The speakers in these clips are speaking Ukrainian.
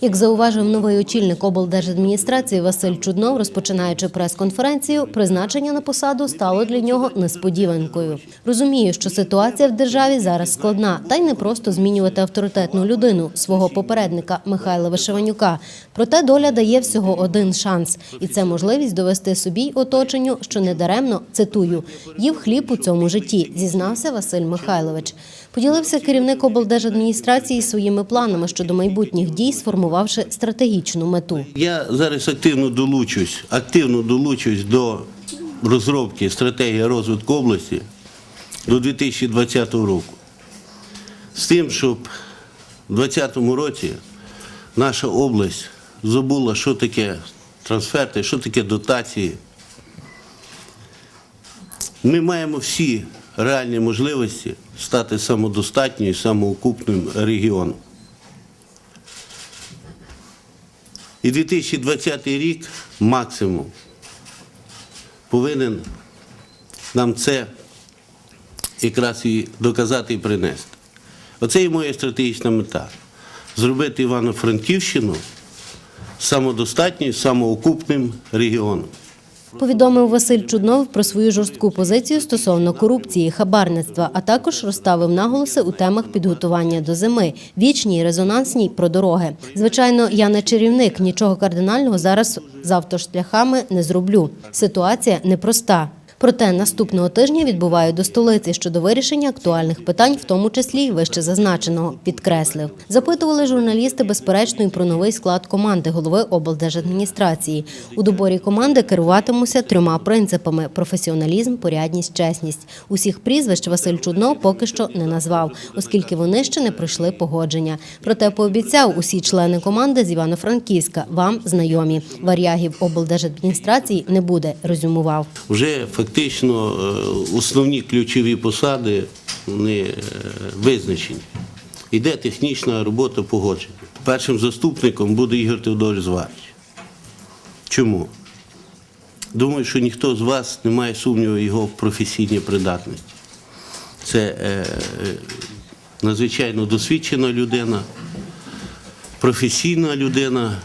Як зауважив новий очільник облдержадміністрації Василь Чуднов, розпочинаючи прес-конференцію, призначення на посаду стало для нього несподіванкою. Розумію, що ситуація в державі зараз складна, та й не просто змінювати авторитетну людину свого попередника Михайла Вишиванюка. Проте доля дає всього один шанс, і це можливість довести собі й оточенню, що недаремно цитую їв хліб у цьому житті, зізнався Василь Михайлович. Поділився керівник облдержадміністрації своїми планами щодо майбутніх дій, сформувавши стратегічну мету. Я зараз активно долучусь, активно долучусь до розробки стратегії розвитку області до 2020 року. З тим, щоб у 2020 році наша область забула, що таке трансферти, що таке дотації. Ми маємо всі реальні можливості стати самодостатньою, самоокупним регіоном. І 2020 рік максимум повинен нам це якраз і доказати і принести. Оце і моя стратегічна мета зробити Івано-Франківщину самодостатньою, самоокупним регіоном. Повідомив Василь Чуднов про свою жорстку позицію стосовно корупції, хабарництва, а також розставив наголоси у темах підготування до зими, вічній, резонансній про дороги. Звичайно, я не чарівник, нічого кардинального зараз з автошляхами не зроблю. Ситуація непроста. Проте наступного тижня відбуваю до столиці щодо вирішення актуальних питань, в тому числі й вище зазначеного, підкреслив. Запитували журналісти безперечно і про новий склад команди голови облдержадміністрації. У доборі команди керуватимуся трьома принципами: професіоналізм, порядність, чесність. Усіх прізвищ Василь Чуднов поки що не назвав, оскільки вони ще не пройшли погодження. Проте пообіцяв усі члени команди з Івано-Франківська вам знайомі. Варягів облдержадміністрації не буде. Резюмував. Вже фактично е, основні ключові посади вони е, визначені. Йде технічна робота погодження. Першим заступником буде Ігор Теодорович Зварич. Чому? Думаю, що ніхто з вас не має сумніву його в професійній придатності. Це е, е, надзвичайно досвідчена людина, професійна людина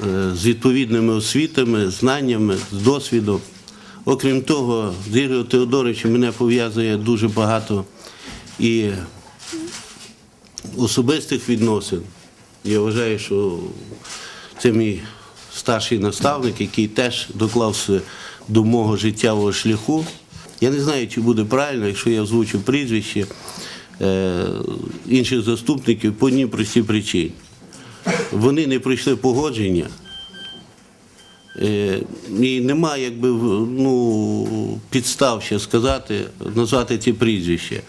е, з відповідними освітами, знаннями, з досвідом. Окрім того, з Ігорем Теодоровичем мене пов'язує дуже багато і особистих відносин. Я вважаю, що це мій старший наставник, який теж доклався до мого життєвого шляху. Я не знаю, чи буде правильно, якщо я озвучу прізвище е, інших заступників по одній простій причині. Вони не пройшли погодження. Е, І немає якби ну, підстав ще сказати, назвати ці прізвища.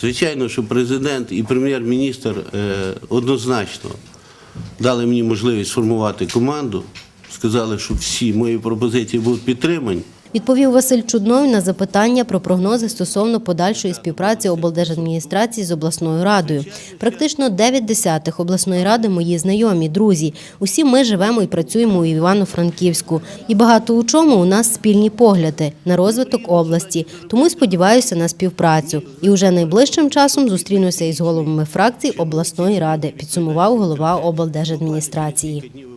Звичайно, що президент і прем'єр-міністр е, однозначно дали мені можливість сформувати команду, сказали, що всі мої пропозиції будуть підтримані. Відповів Василь Чуднов на запитання про прогнози стосовно подальшої співпраці облдержадміністрації з обласною радою. Практично 9 десятих обласної ради мої знайомі, друзі. Усі ми живемо і працюємо у Івано-Франківську. І багато у чому у нас спільні погляди на розвиток області. Тому сподіваюся на співпрацю. І уже найближчим часом зустрінуся із головами фракцій обласної ради. Підсумував голова облдержадміністрації.